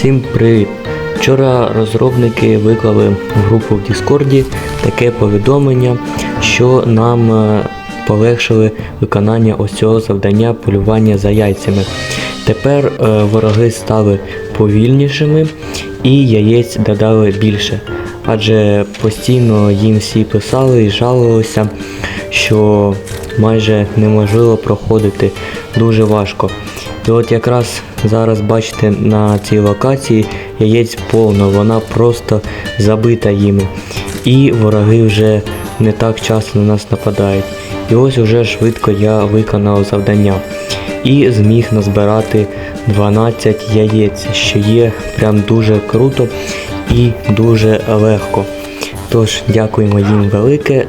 Всім привіт! Вчора розробники виклали в групу в Діскорді таке повідомлення, що нам е, полегшили виконання ось цього завдання полювання за яйцями. Тепер е, вороги стали повільнішими і яєць додали більше. Адже постійно їм всі писали і жалувалися, що майже неможливо проходити дуже важко. І от якраз зараз бачите на цій локації яєць повно, вона просто забита їми. І вороги вже не так часто на нас нападають. І ось уже швидко я виконав завдання і зміг назбирати 12 яєць, що є прям дуже круто і дуже легко. Тож дякуємо їм велике.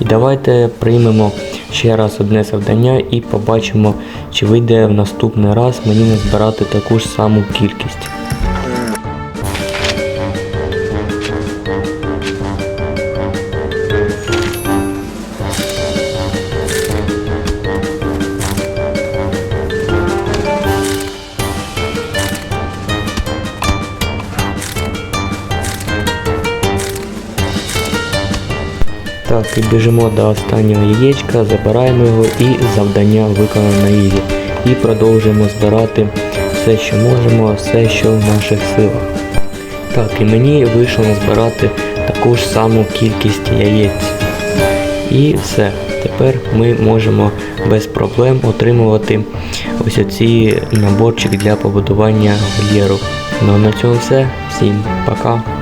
І давайте приймемо ще раз одне завдання і побачимо, чи вийде в наступний раз мені назбирати таку ж саму кількість. Так, і біжимо до останнього яєчка, забираємо його і завдання виконано на ізі. І продовжуємо збирати все, що можемо, все, що в наших силах. Так, і мені вийшло назбирати таку ж саму кількість яєць. І все. Тепер ми можемо без проблем отримувати ось оці наборчик для побудування вольєру. Ну на цьому все. Всім пока.